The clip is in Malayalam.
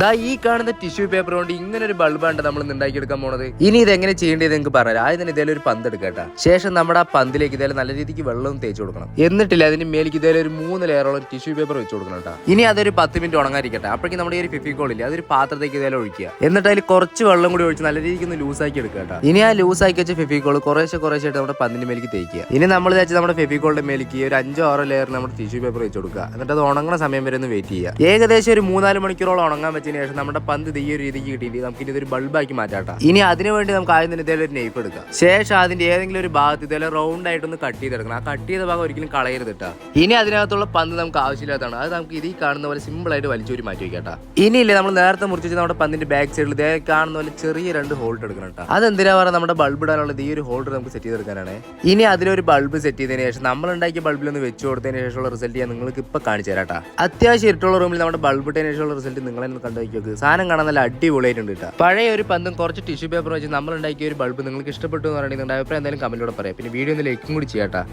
ദാ ഈ കാണുന്ന ടിഷ്യൂ പേപ്പർ കൊണ്ട് ഇങ്ങനെ ഒരു ബൾബാണ് നമ്മൾ ഉണ്ടാക്കിയെടുക്കാൻ പോണത്. ഇനി ഇത് എങ്ങനെ ചെയ്യേണ്ടത് നിങ്ങൾക്ക് പറഞ്ഞാൽ ആദ്യം തന്നെ ഇതേലും ഒരു പന്ത് എടുക്കട്ടെ ശേഷം നമ്മുടെ ആ പന്തിലേക്ക് ഇതേലും നല്ല രീതിക്ക് വെള്ളവും തേച്ച് കൊടുക്കണം. എന്നിട്ടില്ല അതിന് മേലേക്ക് ഇതേലും ഒരു മൂന്ന് ലെയറോളം ടിഷ്യൂ പേപ്പർ വെച്ച് കൊടുക്കണം കേട്ടോ. ഇനി അതൊരു പത്ത് മിനിറ്റ് ഉണങ്ങാതിരിക്കട്ടെ. അപ്പോഴേക്കും നമ്മുടെ ഈ ഒരു ഫിഫിക്കോൾ ഇല്ലേ അതൊരു പാത്രത്തേക്ക് ഇതേലും ഒഴിക്കുക. എന്നിട്ട് അതിൽ കുറച്ച് വെള്ളം കൂടി ഒഴിച്ച് നല്ല രീതിക്ക് ഒന്ന് ലൂസാക്കി എടുക്കുക കേട്ടോ. ഇനി ആ ലൂസാക്കി വെച്ച ഫിഫിക്കോൾ കുറേശ്ശെ കുറേശ്ശെ നമ്മുടെ പന്തിന്റെ മേലേക്ക് തേക്കുക. ഇനി നമ്മൾ തേച്ച് നമ്മുടെ ഫെഫിക്കോളിന്റെ മേലേക്ക് ഒരു അഞ്ചോ ആറോ ലെയർ നമ്മുടെ ടിഷ്യൂ പേപ്പർ വെച്ച് കൊടുക്കുക. എന്നിട്ട് അത് ഉണങ്ങുന്ന സമയം വരെ ഒന്ന് വെയിറ്റ് ചെയ്യുക. ഏകദേശം ഒരു മൂന്നാൽ മണിക്കൂറോളം ഉണങ്ങാൻ വെച്ചതിന് ശേഷം നമ്മുടെ പന്ത് ദേ ഈ ഒരു രീതിക്ക് കിട്ടിയിട്ട് നമുക്ക് ഇനി ഇതൊരു ബൾബാക്കി മാറ്റാം ഇനി അതിനു വേണ്ടി നമുക്ക് ആദ്യം തന്നെ ഇതേലും ഒരു എടുക്കാം. ശേഷം അതിന്റെ ഏതെങ്കിലും ഒരു ഭാഗത്ത് ഇതേലും റൗണ്ട് ആയിട്ടൊന്ന് കട്ട് ചെയ്തെടുക്കണം. ആ കട്ട് ചെയ്ത ഭാഗം ഒരിക്കലും കളയരുത് കേട്ടാ ഇനി അതിനകത്തുള്ള പന്ത് നമുക്ക് ആവശ്യമില്ലാത്തതാണ്. അത് നമുക്ക് ഇതിൽ കാണുന്ന പോലെ സിമ്പിൾ ആയിട്ട് വലിച്ചൂരി മാറ്റി വെക്കാട്ടാ ഇനിയില്ലേ നമ്മൾ നേരത്തെ മുറിച്ച് നമ്മുടെ പന്തിന്റെ ബാക്ക് സൈഡിൽ ഇതേ കാണുന്ന പോലെ ചെറിയ രണ്ട് ഹോൾഡ് എടുക്കണം കേട്ടോ അതെന്തിനാ പറയുക നമ്മുടെ ബൾബ് ഇടാനുള്ള ഈ ഒരു ഹോൾഡർ നമുക്ക് സെറ്റ് ചെയ്തെടുക്കാനാണ്. ഇനി അതിലൊരു ബൾബ് സെറ്റ് ചെയ്തതിന് ശേഷം നമ്മൾ ഉണ്ടാക്കിയ ബൾബിൽ ഒന്ന് വെച്ച് കൊടുത്തതിന് ശേഷമുള്ള റിസൾട്ട് ഞാൻ നിങ്ങൾക്ക് ഇപ്പൊ കാണിച്ചു തരാട്ടാ അത്യാവശ്യം ഇരുട്ടുള്ള റൂമിൽ നമ്മുടെ ബൾബ് ഇട്ടതിന് ശേഷമുള്ള റിസൾട്ട് നിങ്ങൾ തന്നെ കണ്ടു നോക്കി സാധനം കാണാൻ നല്ല അടിപൊളിയായിട്ടുണ്ട് കേട്ടോ. പഴയ ഒരു പന്തും കുറച്ച് ടിഷ്യൂ പേപ്പർ വെച്ച് നമ്മൾ ഉണ്ടാക്കിയ ഒരു ബൾബ് നിങ്ങൾക്ക് ഇഷ്ടപ്പെട്ടു എന്ന് പറയുന്നത് അഭിപ്രായം എന്തായാലും കമന്റിലൂടെ പറയാം. പിന്നെ വീഡിയോ ഒന്ന് ലൈക്കും കൂടി ചെയ്യാട്ടാ